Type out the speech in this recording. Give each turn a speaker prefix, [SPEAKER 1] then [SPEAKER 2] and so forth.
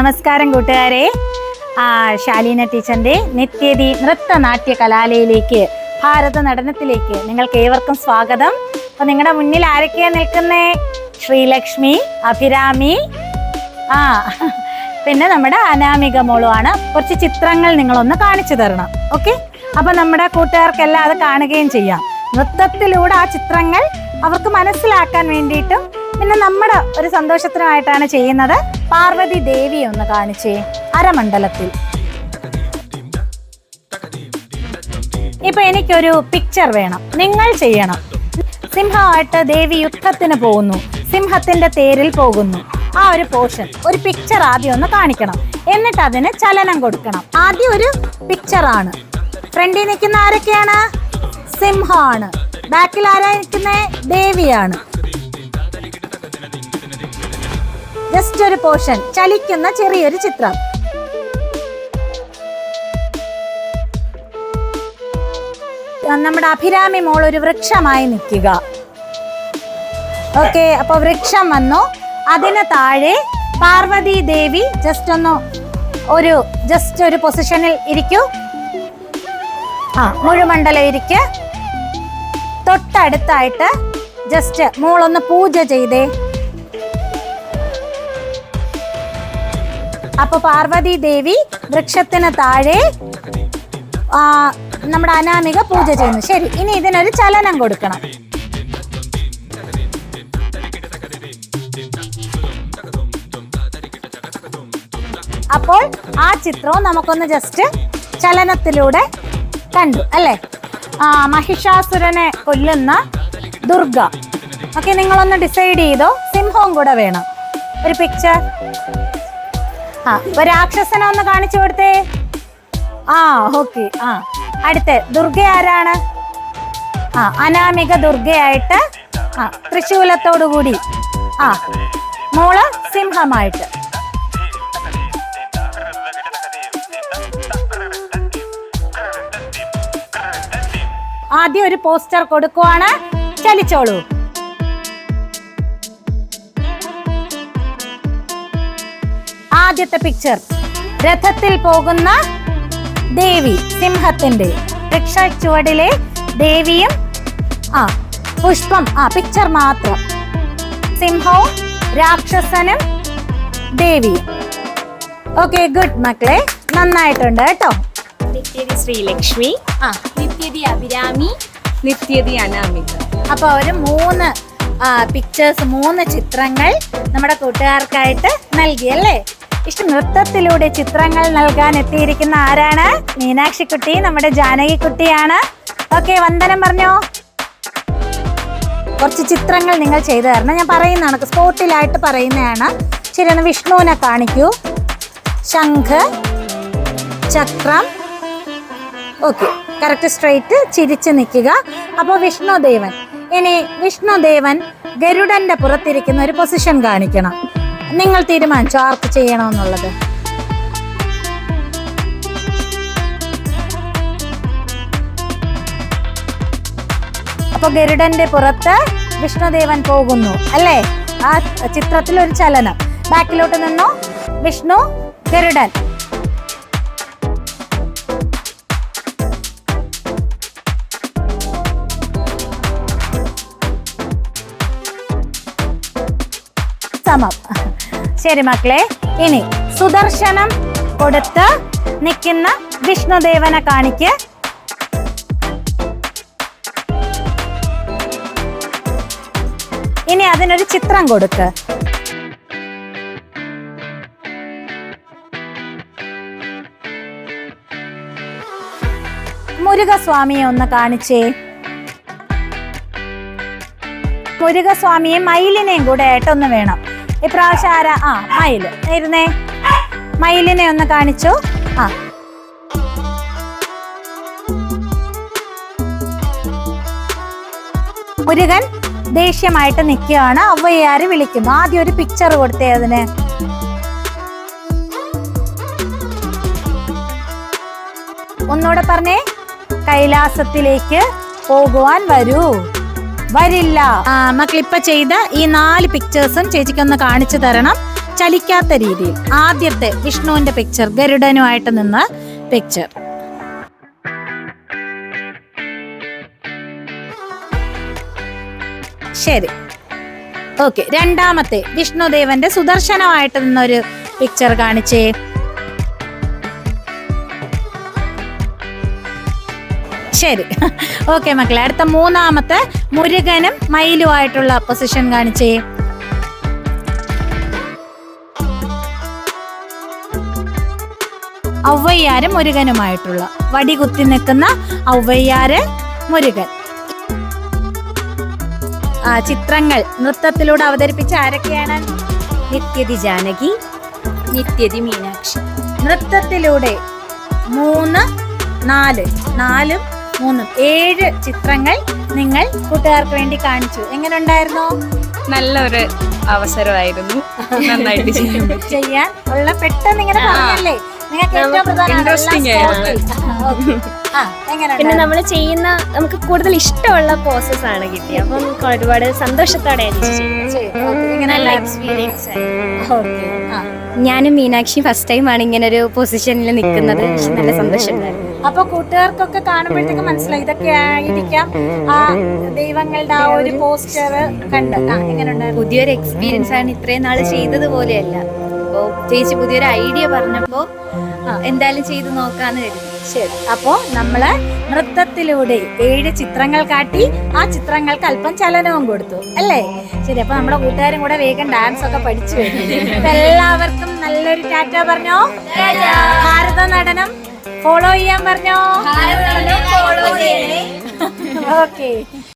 [SPEAKER 1] നമസ്കാരം കൂട്ടുകാരെ. ശാലീന ടീച്ചറിന്റെ നിത്യതി നൃത്തനാട്യ കലാലയിലേക്ക് ഭാരത നടനത്തിലേക്ക് നിങ്ങൾക്ക് ഏവർക്കും സ്വാഗതം. അപ്പൊ നിങ്ങളുടെ മുന്നിൽ ആരൊക്കെയാ നിൽക്കുന്നേ? ശ്രീലക്ഷ്മി അഭിരാമി ആ പിന്നെ നമ്മുടെ അനാമിക മോളുമാണ് കുറച്ച് ചിത്രങ്ങൾ നിങ്ങളൊന്ന് കാണിച്ചു തരണം ഓക്കെ? അപ്പൊ നമ്മുടെ കൂട്ടുകാർക്കെല്ലാം അത് കാണുകയും ചെയ്യാം. നൃത്തത്തിലൂടെ ആ ചിത്രങ്ങൾ അവർക്ക് മനസ്സിലാക്കാൻ വേണ്ടിയിട്ടും പിന്നെ നമ്മുടെ ഒരു സന്തോഷത്തിനുമായിട്ടാണ് ചെയ്യുന്നത്. പാർവതി ദേവി ഒന്ന് കാണിച്ചേ അരമണ്ഡലത്തിൽ. ഇപ്പൊ എനിക്കൊരു പിക്ചർ വേണം. നിങ്ങൾ ചെയ്യണം. സിംഹമായിട്ട് ദേവി യുദ്ധത്തിന് പോകുന്നു. സിംഹത്തിന്റെ തേരിൽ പോകുന്നു. ആ ഒരു പോർഷൻ ഒരു പിക്ചർ ആദ്യം ഒന്ന് കാണിക്കണം. എന്നിട്ട് അതിന് ചലനം കൊടുക്കണം. ആദ്യം ഒരു പിക്ചർ ആണ്. ഫ്രണ്ടിൽ നിൽക്കുന്ന ആരൊക്കെയാണ്? സിംഹമാണ്. ബാക്കിൽ ആരാ ദേവിയാണ്. ജസ്റ്റ് ഒരു പോർഷൻ ചലിക്കുന്ന ചെറിയൊരു ചിത്രം. നമ്മുടെ അഭിരാമി മോൾ ഒരു വൃക്ഷമായി നിൽക്കുക. ഓക്കെ അപ്പൊ വൃക്ഷം വന്നു. അതിന് താഴെ പാർവതി ദേവി ജസ്റ്റ് ഒന്ന് ഒരു ജസ്റ്റ് ഒരു പൊസിഷനിൽ ഇരിക്കൂ. ആ മുഴുമണ്ഡലം ഇരിക്ക. തൊട്ടടുത്തായിട്ട് ജസ്റ്റ് മോളൊന്ന് പൂജ ചെയ്തേ. അപ്പൊ പാർവതി ദേവി വൃക്ഷത്തിന് താഴെ നമ്മുടെ അനാമിക പൂജ ചെയ്യുന്നു. ശരി ഇനി ഇതിനൊരു ചലനം കൊടുക്കണം. അപ്പോൾ ആ ചിത്രവും നമുക്കൊന്ന് ജസ്റ്റ് ചലനത്തിലൂടെ കണ്ടു അല്ലേ? ആ മഹിഷാസുരനെ കൊല്ലുന്ന ദുർഗ. ഓക്കെ നിങ്ങളൊന്ന് ഡിസൈഡ് ചെയ്തോ? സിംഹവും കൂടെ വേണം. ഒരു പിക്ചർ ആ രാക്ഷസനെ ഒന്ന് കാണിച്ചു കൊടുത്തേ. ആ ഓക്കെ ആ. അടുത്ത ദുർഗ ആരാണ്? ആ അനാമിക ദുർഗയായിട്ട് ആ തൃശൂലത്തോടു കൂടി. ആ മോൾ സിംഹമായിട്ട്. ആദ്യം ഒരു പോസ്റ്റർ കൊടുക്കുവാണ്. ചലിച്ചോളൂ. ആദ്യത്തെ പിക്ചർ രഥത്തിൽ പോകുന്ന ദേവി സിംഹത്തിന്റെ വൃക്ഷ ചുവടിലെ ദേവിയും ആ പുഷ്പം ആ പിക്ചർ മാത്രം. സിംഹവും രാക്ഷസനും ദേവി ഓക്കെ ഗുഡ് മക്കളെ. നന്നായിട്ടുണ്ട് കേട്ടോ.
[SPEAKER 2] നിത്യതി ശ്രീലക്ഷ്മി
[SPEAKER 1] ആ
[SPEAKER 2] നിത്യതി അഭിരാമി നിത്യതി അനാമിക
[SPEAKER 1] അപ്പൊ അവർ മൂന്ന് പിക്ചേഴ്സ് മൂന്ന് ചിത്രങ്ങൾ നമ്മുടെ കൂട്ടുകാർക്കായിട്ട് നൽകി അല്ലേ? ഇഷ്ടം നൃത്തത്തിലൂടെ ചിത്രങ്ങൾ നൽകാൻ എത്തിയിരിക്കുന്ന ആരാണ്? മീനാക്ഷി കുട്ടി നമ്മുടെ ജാനകി കുട്ടിയാണ് ഓക്കെ വന്ദനം പറഞ്ഞോ? കുറച്ച് ചിത്രങ്ങൾ നിങ്ങൾ ചെയ്തു തരണം. ഞാൻ പറയുന്നതാണ് സ്പോട്ടിലായിട്ട് പറയുന്നതാണ്. ശരി ഒന്ന് വിഷ്ണുവിനെ കാണിക്കൂ. ശംഖ് ചക്രം. ഓക്കെ കറക്റ്റ് സ്ട്രൈറ്റ് ചിരിച്ച് നിൽക്കുക. അപ്പോൾ വിഷ്ണുദേവൻ. ഇനി വിഷ്ണുദേവൻ ഗരുഡന്റെ പുറത്തിരിക്കുന്ന ഒരു പൊസിഷൻ കാണിക്കണം. നിങ്ങൾ തീരുമാനിച്ചോ? ആർക്ക് ചെയ്യണമെന്നുള്ളത്? അപ്പൊ ഗരുഡന്റെ പുറത്ത് വിഷ്ണുദേവൻ പോകുന്നു അല്ലേ? ആ ചിത്രത്തിൽ ഒരു ചലനം. ബാക്കിലോട്ട് നിന്നു? വിഷ്ണു ഗരുഡൻ. സമം. ശരി മക്കളെ. ഇനി സുദർശനം കൊടുത്ത് നിൽക്കുന്ന വിഷ്ണുദേവനെ കാണിക്ക്. ഇനി അതിനൊരു ചിത്രം കൊടുക്ക്. മുരുകസ്വാമിയെ ഒന്ന് കാണിച്ചേ. മുരുകസ്വാമിയും മയിലിനെയും കൂടെ ആയിട്ടൊന്ന് വേണം. ഇപ്രാവശ്യം ആരാ? ആ മയിൽ. ഇരുന്നേ മയിലിനെ ഒന്ന് കാണിച്ചു. ആ. മുരുകൻ ദേഷ്യമായിട്ട് നിൽക്കുകയാണ്. അവയാര് വിളിക്കുന്നു. ആദ്യം ഒരു പിക്ചർ കൊടുത്തേ അതിന്. ഒന്നുകൂടെ പറഞ്ഞേ. കൈലാസത്തിലേക്ക് പോകുവാൻ വരൂ. വരില്ല. ഇപ്പൊ ചെയ്ത ഈ നാല് പിക്ചേഴ്സും ചേച്ചിക്കൊന്ന് കാണിച്ചു തരണം. ചലിക്കാത്ത രീതിയിൽ. ആദ്യത്തെ വിഷ്ണുവിന്റെ പിക്ചർ ഗരുഡനുമായിട്ട് നിന്ന് പിക്ചർ ശരി. ഓക്കെ രണ്ടാമത്തെ വിഷ്ണുദേവന്റെ സുദർശനമായിട്ട് നിന്നൊരു പിക്ചർ കാണിച്ചേ. ശരി. ഓക്കെ മക്കളെ അടുത്ത മൂന്നാമത്തെ മുരുകനും മയിലുമായിട്ടുള്ള പൊസിഷൻ കാണിച്ചേ. ഔവയ്യാര് മുരുകനുമായിട്ടുള്ള വടി കുത്തി നിൽക്കുന്ന ഔവയ്യാര് മുരുകൻ. ആ ചിത്രങ്ങൾ നൃത്തത്തിലൂടെ അവതരിപ്പിച്ച ആരൊക്കെയാണ്?
[SPEAKER 2] നിത്യതി ജാനകി നിത്യതി മീനാക്ഷി.
[SPEAKER 1] നൃത്തത്തിലൂടെ മൂന്ന് നാല് നാലും മൂന്നും ഏഴ് ചിത്രങ്ങൾ നിങ്ങൾ കൂട്ടുകാർക്ക് വേണ്ടി കാണിച്ചു. എങ്ങനെ ഉണ്ടായിരുന്നു?
[SPEAKER 2] നല്ലൊരു അവസരമായിരുന്നു. നന്നായിട്ട് ചെയ്യാൻ
[SPEAKER 1] ചെയ്യാൻ ഉള്ള പെട്ടെന്ന് ഇങ്ങനെ പറഞ്ഞല്ലേ?
[SPEAKER 3] പിന്നെ നമ്മൾ ചെയ്യുന്ന നമുക്ക് കൂടുതൽ ഇഷ്ടമുള്ള പ്രോസസ് ആണ് കിട്ടിയത് അപ്പം ഒരുപാട് സന്തോഷത്തോടെ
[SPEAKER 1] ഇങ്ങനെ
[SPEAKER 3] എക്സ്പീരിയൻസ് ആയി.
[SPEAKER 1] ഓക്കെ ആ.
[SPEAKER 3] ഞാനും മീനാക്ഷി ഫസ്റ്റ് ടൈം ആണ് ഇങ്ങനെ ഒരു പൊസിഷനിൽ നിൽക്കുന്നത്. പക്ഷെ നല്ല സന്തോഷമുണ്ടായിരുന്നു
[SPEAKER 1] അപ്പൊ കൂട്ടുകാർക്കൊക്കെ കാണുമ്പോഴത്തേക്ക് മനസ്സിലായി. ഇതൊക്കെ ആയിരിക്കാം ആ ദൈവങ്ങളുടെ ആ ഒരു പോസ്റ്റർ കണ്ട്. എങ്ങനെ
[SPEAKER 2] പുതിയൊരു എക്സ്പീരിയൻസ് ആണ് ഇത്രയും നാൾ ചെയ്തതുപോലെയല്ല അപ്പോൾ ചേച്ചി പുതിയൊരു ഐഡിയ പറഞ്ഞപ്പോൾ എന്തായാലും ചെയ്ത് നോക്കാന്ന് കരുതി.
[SPEAKER 1] ശരി. അപ്പോ നമ്മൾ നൃത്തത്തിലൂടെ ഏഴ് ചിത്രങ്ങൾ കാട്ടി ആ ചിത്രങ്ങൾക്ക് അല്പം ചലനവും കൊടുത്തു. അല്ലേ? ശരി അപ്പൊ നമ്മുടെ കൂട്ടുകാരും കൂടെ വേഗം ഡാൻസ് ഒക്കെ പഠിച്ചു വരും. എല്ലാവർക്കും നല്ലൊരു ടാറ്റ പറഞ്ഞോ? ഭാരത നടനം ഫോളോ ചെയ്യാൻ പറഞ്ഞോ? ഓക്കെ